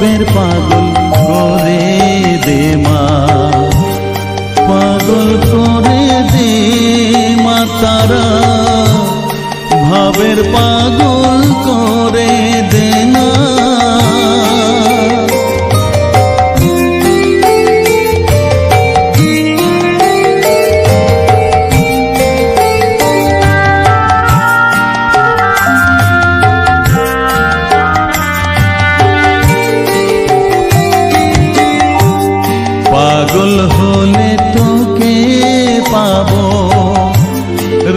ভাবের পাগল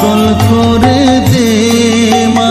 পাগল করে দে মা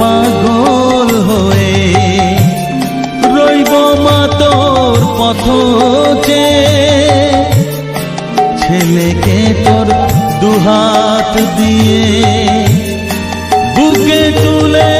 পাগল হয়ে রইব মাতর পথ যে। ছেলেকে তোর দুহাত দিয়ে বুকে তুলে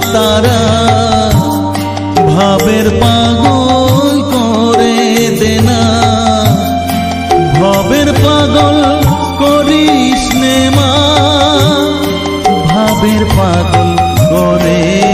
তারা ভাবের পাগল করে দেনা। ভবের পাগল করিস মা। ভাবের পাগল করে